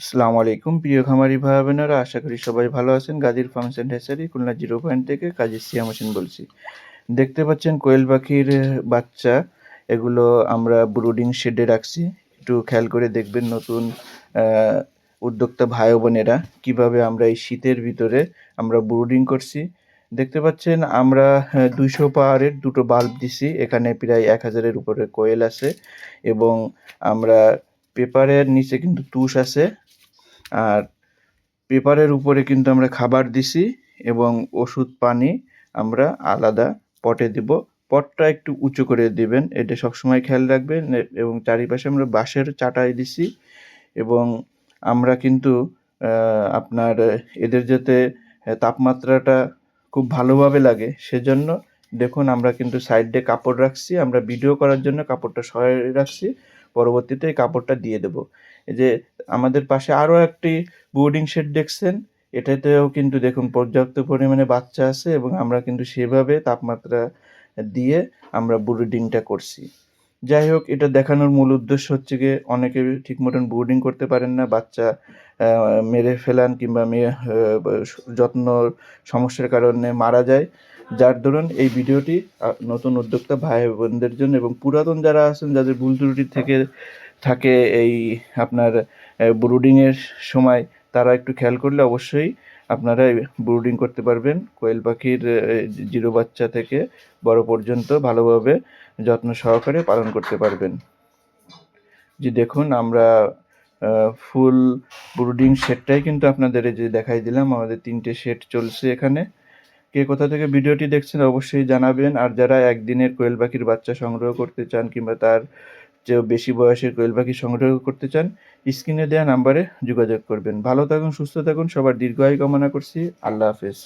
আসসালামু আলাইকুম, প্রিয় খামারি ভাই বোনেরা আশা করি সবাই ভালো আছেন। গাজীর farms and hatchery Khulna zero point থেকে কাজী সিয়াম হোসেন বলছি। দেখতে পাচ্ছেন কোয়েল পাখির বাচ্চা। এগুলো আমরা ব্রুডিং শেডে রাখছি। একটু খেয়াল করে দেখবেন নতুন উদ্যোক্তা ভাই বোনেরা কীভাবে আমরা এই শীতের ভিতরে আমরা ব্রুডিং করছি। দেখতে পাচ্ছেন আমরা দুইশো পাওয়ারের দুটো বাল্ব দিছি। এখানে প্রায় এক হাজারের উপরে কোয়েল আছে এবং আমরা পেপারের নিচে কিন্তু তুষ আছে, আর পেপারের উপরে কিন্তু আমরা খাবার দিছি এবং ওষুধ, পানি আমরা আলাদা পটে দিব। পটটা একটু উঁচু করে দিবেন, এটা সবসময় খেয়াল রাখবেন এবং চারিপাশে আমরা বাঁশের চাটাই দিছি এবং আমরা কিন্তু আপনার এদের যাতে তাপমাত্রাটা খুব ভালোভাবে লাগে সেজন্য দেখুন আমরা কিন্তু সাইডে কাপড় রাখছি, আমরা ভিডিও করার জন্য কাপড়টা সরাই রাখছি। পরবর্তীতে কাপড়টা দিয়ে দেব। যে আমাদের পাশে আরও একটি বোর্ডিং শেড দেখছেন, এটাতেও কিন্তু দেখুন পর্যাপ্ত পরিমাণে বাচ্চা আছে এবং আমরা কিন্তু সেভাবে তাপমাত্রা দিয়ে আমরা ব্রুডিংটা করছি। যাই হোক, এটা দেখানোর মূল উদ্দেশ্য হচ্ছে গিয়ে অনেকে ঠিক মতন ব্রুডিং করতে পারেন না, বাচ্চা মেরে ফেলান কিংবা মেয়ে যত্ন সমস্যার কারণে মারা যায়। যার দরুন এই ভিডিওটি নতুন উদ্যোক্তা ভাই বোনদের জন্য এবং পুরাতন যারা আছেন, যাদের ভুল ত্রুটি থেকে থাকে এই আপনার ব্রুডিংয়ের সময়, তারা একটু খেয়াল করলে অবশ্যই আপনারা ব্রুডিং করতে পারবেন। কোয়েল পাখির জিরো বাচ্চা থেকে বড় পর্যন্ত ভালোভাবে যত্ন সহকারে পালন করতে পারবেন। যে দেখুন, আমরা ফুল ব্রুডিং সেটটাই কিন্তু আপনাদের এই যে দেখাই দিলাম, আমাদের তিনটে সেট চলছে এখানে। কে কোথা থেকে ভিডিওটি দেখছেন অবশ্যই জানাবেন, আর যারা একদিনের কোয়েল পাখির বাচ্চা সংগ্রহ করতে চান কিংবা তার চেয়েও বেশি বয়সের কোয়েল পাখি সংগ্রহ করতে চান, স্ক্রিনে দেওয়া নাম্বারে যোগাযোগ করবেন। ভালো থাকুন, সুস্থ থাকুন, সবার দীর্ঘায়ু কামনা করছি। আল্লাহ হাফেজ।